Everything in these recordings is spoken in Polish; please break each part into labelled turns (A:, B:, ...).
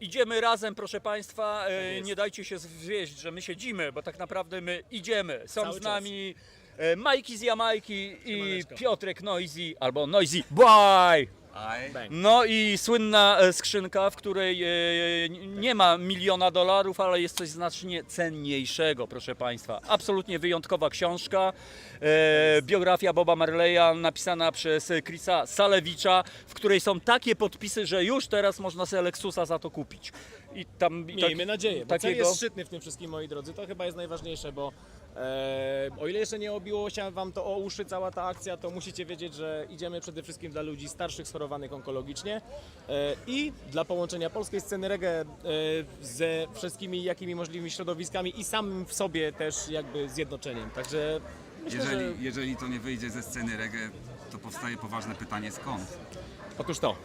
A: Idziemy razem, proszę Państwa. E,
B: jest.
A: nie dajcie się zwieść, że my siedzimy, bo tak naprawdę my idziemy. Są
B: Cały
A: z
B: czas.
A: nami e, Majki z Jamajki i
B: Siemaneczko.
A: Piotrek Noisy albo Noisy Boy. No i słynna e, skrzynka, w której e, nie ma miliona dolarów, ale jest coś znacznie cenniejszego, proszę Państwa. Absolutnie wyjątkowa książka. E, biografia Boba Marleya napisana przez e, Chrisa Salewicza, w której są takie podpisy, że już teraz można sobie Lexusa za to kupić. I tam i tak-
B: Miejmy nadzieję, bo cel jest szczytny w tym wszystkim, moi drodzy. To chyba jest najważniejsze, bo e, o ile jeszcze nie obiło się wam to o uszy cała ta akcja, to musicie wiedzieć, że idziemy przede wszystkim dla ludzi starszych, schorowanych onkologicznie e, i dla połączenia polskiej sceny reggae e, ze wszystkimi jakimi możliwymi środowiskami i samym w sobie też jakby zjednoczeniem. Także myślę, że...
C: Jeżeli, jeżeli to nie wyjdzie ze sceny reggae, to powstaje poważne pytanie skąd?
B: Otóż to.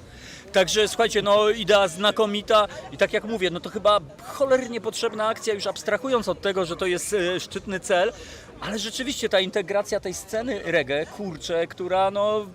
A: Także słuchajcie, no idea znakomita i tak jak mówię, no to chyba cholernie potrzebna akcja, już abstrahując od tego, że to jest e, szczytny cel, ale rzeczywiście ta integracja tej sceny reggae, kurczę, która no...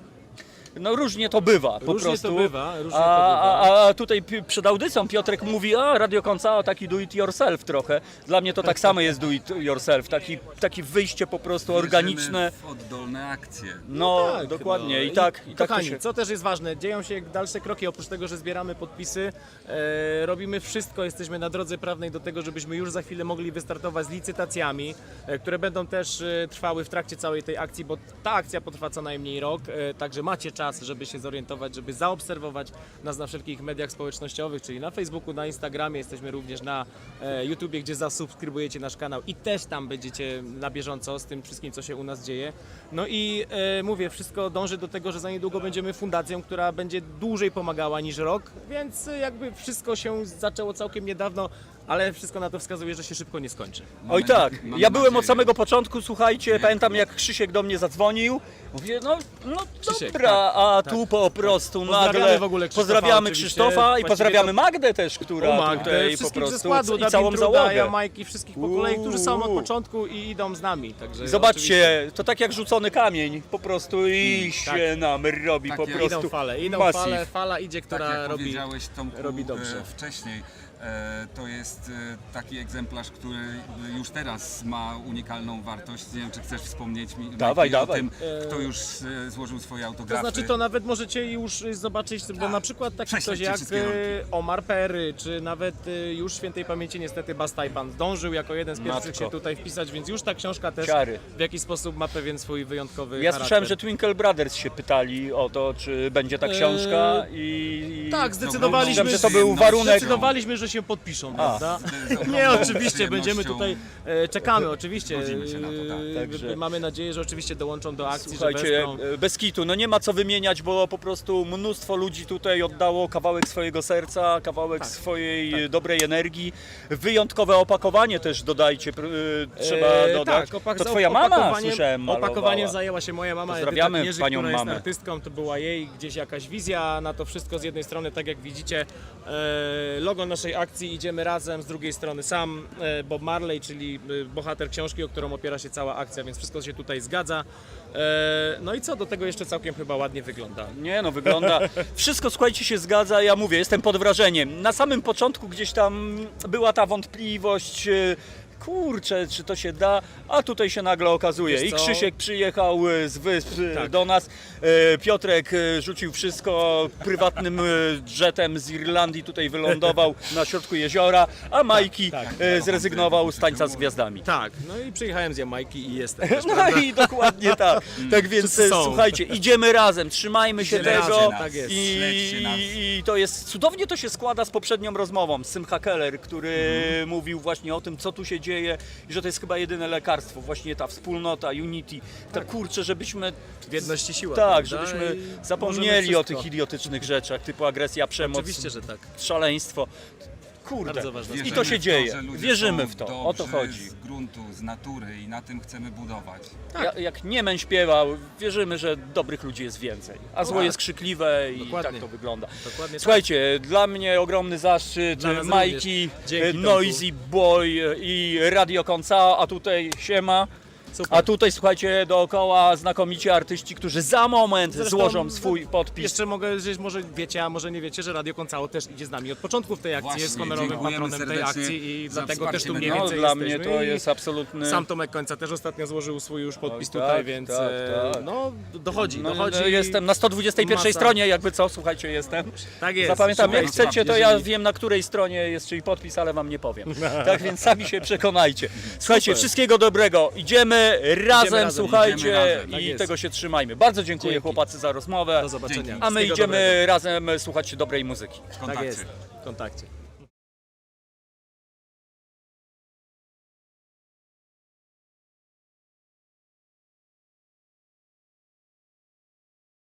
A: No różnie to bywa po
B: Różnie to
A: prostu.
B: bywa, różnie
A: a,
B: to bywa.
A: A, a tutaj przed audycją Piotrek mówi, a Radio Koncao taki do it yourself trochę. Dla mnie to tak samo jest do it yourself, taki, taki wyjście po prostu organiczne.
C: Oddolne akcje.
A: No,
B: Tak,
A: dokładnie
B: no
A: i tak, i tak to
B: Kochani,
A: się...
B: co też jest ważne, dzieją się dalsze kroki, oprócz tego, że zbieramy podpisy, e, robimy wszystko, jesteśmy na drodze prawnej do tego, żebyśmy już za chwilę mogli wystartować z licytacjami, e, które będą też e, trwały w trakcie całej tej akcji, bo ta akcja potrwa co najmniej rok, e, także macie czas, żeby się zorientować, żeby zaobserwować nas na wszelkich mediach społecznościowych, czyli na Facebooku, na Instagramie, jesteśmy również na e, YouTubie, gdzie zasubskrybujecie nasz kanał i też tam będziecie na bieżąco z tym wszystkim, co się u nas dzieje. No i e, mówię, wszystko dąży do tego, że za niedługo będziemy fundacją, która będzie dłużej pomagała niż rok, więc jakby wszystko się zaczęło całkiem niedawno, ale wszystko na to wskazuje, że się szybko nie skończy.
A: Oj tak, ja byłem od
C: nadzieję.
A: samego początku, słuchajcie, pamiętam jak Krzysiek do mnie zadzwonił, mówię, no, no
B: Krzysiek,
A: dobra,
B: tak,
A: a
B: tak,
A: tu po prostu
B: Pozdrawiamy
A: nagle
B: w ogóle Krzysztofa
A: pozdrawiamy
B: oczywiście,
A: Krzysztofa i
B: właściwie
A: pozdrawiamy
B: to-
A: Magdę też, która tutaj po
B: wszystkich ze
A: prostu
B: składu,
A: i całą
B: Truda,
A: załogę.
B: Jamajki, wszystkich po kolei, którzy są od
A: Uuu.
B: początku i idą z nami. Także oczywiście
A: Zobaczcie, to tak jak rzucony kamień, po prostu i
B: tak.
A: się nam robi
C: Tak
A: po prostu
B: Idą fale, idą fale, fala idzie,
C: Tak
B: która
C: jak
B: robi...
C: powiedziałeś Tomku
B: robi dobrze.
C: e, wcześniej, e, to jest e, taki egzemplarz, który e, już teraz ma unikalną wartość. Nie wiem, czy chcesz wspomnieć mi
A: Dawaj, dawaj.
C: o tym, kto już e, złożył swoje
B: To
C: autografy.
B: znaczy to nawet możecie już zobaczyć, bo na przykład taki ktoś jak Omar Perry, czy nawet już świętej pamięci niestety Bastajpan zdążył jako jeden z pierwszych
A: Matko.
B: się tutaj wpisać, więc już ta książka też
A: Ciary.
B: w jakiś sposób ma pewien swój wyjątkowy
A: Ja
B: charakter.
A: słyszałem, że Twinkle Brothers się pytali o to, czy będzie ta książka i...
B: Tak, zdecydowaliśmy,
A: Myślałem, że to był warunek.
B: Zdecydowaliśmy, że się podpiszą, prawda? Nie, oczywiście, będziemy tutaj, e, czekamy oczywiście.
C: Zgodzimy się na to, tak.
B: E,
A: Także-
B: Mamy nadzieję, że oczywiście dołączą do akcji, że
A: Słuchajcie,
B: wesprą.
A: e, bez kitu, no nie ma co wymieniać, bo po prostu mnóstwo ludzi tutaj oddało kawałek swojego serca, kawałek swojej e, dobrej energii. Wyjątkowe opakowanie też dodajcie, pr- e, trzeba
B: E,
A: dodać.
B: Tak, opak-
A: to twoja mama,
B: opakowaniem-
A: słyszałem,
B: Opakowaniem
A: malowała.
B: zajęła się moja mama,
A: Pozdrawiamy
B: Edyta
A: panią
B: która
A: mamę.
B: jest artystką, to była jej gdzieś jakaś wizja na to wszystko. Z jednej strony, tak jak widzicie, e, logo naszej akcji Idziemy Razem, z drugiej strony sam e, Bob Marley, czyli e, bohater książki, o którą opiera się cała akcja, więc wszystko się tutaj zgadza. E, no i co, do tego jeszcze całkiem chyba ładnie wygląda.
A: Nie no, wygląda. Wszystko słuchajcie się zgadza, ja mówię, jestem pod wrażeniem. Na samym początku gdzieś tam była ta wątpliwość. Kurczę, czy to się da, a tutaj się nagle okazuje.
B: Wiesz
A: I
B: co?
A: Krzysiek przyjechał z wysp
B: Tak.
A: do nas. e, Piotrek e, rzucił wszystko prywatnym e, jetem z Irlandii, tutaj wylądował na środku jeziora, a Majki
B: tak.
A: zrezygnował z tańca z gwiazdami.
B: Tak, no i przyjechałem z Jamajki i jestem. też,
A: No
B: prawda?
A: i dokładnie tak. Tak więc
B: Wszyscy są.
A: słuchajcie, idziemy razem, trzymajmy się
B: Idziemy
A: tego.
B: razem, tak jest.
A: I,
C: Śledźcie nas.
A: I to jest cudownie to się składa z poprzednią rozmową z Symcha Keller, który
B: Mhm.
A: mówił właśnie o tym, co tu się dzieje i że to jest chyba jedyne lekarstwo, właśnie ta wspólnota, unity. Tak kurczę, żebyśmy
B: W jedności siła.
A: tak,
B: prawda?
A: żebyśmy
B: I
A: zapomnieli o
B: wszystko.
A: tych idiotycznych rzeczach, typu agresja, przemoc,
B: Oczywiście, że tak.
A: szaleństwo. Kurde.
B: Bardzo ważna
A: I to się dzieje.
C: że ludzie
A: Wierzymy
C: są
A: w to. O to
C: dobrzy
A: chodzi.
C: Z gruntu, z natury i na tym chcemy budować.
A: Ja, jak Niemen śpiewał, wierzymy, że dobrych ludzi jest więcej, a zło
B: tak.
A: jest krzykliwe i
B: Dokładnie.
A: tak to wygląda.
B: Dokładnie tak.
A: Słuchajcie, dla mnie ogromny zaszczyt,
B: Dla nas
A: Majki,
B: również. Dzięki,
A: Noisy Boy i Radio Koncao, a tutaj siema.
B: Super.
A: A tutaj słuchajcie dookoła znakomici artyści, którzy za moment
B: Zresztą,
A: złożą swój podpis.
B: Jeszcze mogę, że może wiecie, a może nie wiecie, że Radio Koncało też idzie z nami od początku w tej akcji,
C: Właśnie,
B: jest honorowym
C: dziękujemy
B: patronem tej
C: serdecznie
B: akcji i
C: za
B: dlatego
C: wsparcie
B: też tu mniej
C: medialne.
A: No,
B: więcej
A: dla mnie
B: jesteśmy.
A: to
B: I
A: jest absolutny...
B: Sam Tomek Końca też ostatnio złożył swój już podpis
A: Tak,
B: tutaj,
A: tak,
B: więc
A: tak,
B: e,
A: tak.
B: no dochodzi,
A: No,
B: dochodzi.
A: no, jestem na 121
B: Masa.
A: stronie, jakby co, słuchajcie, jestem.
B: Tak jest.
A: Zapamiętam, jak chcecie, to ja
B: jeżeli-
A: wiem na której stronie jest czyli podpis, ale wam nie powiem. Tak więc sami się przekonajcie. Słuchajcie,
B: Super.
A: wszystkiego dobrego. Idziemy razem,
B: razem,
A: słuchajcie,
C: idziemy razem.
B: Tak
A: i
B: jest.
A: tego się trzymajmy. Bardzo dziękuję
B: Dzięki.
A: chłopacy za rozmowę.
B: Do zobaczenia.
A: A my
B: Wszystkiego
A: idziemy
B: dobrego.
A: razem słuchać dobrej muzyki.
C: W
B: Tak
C: kontakcie.
B: jest, w kontakcie.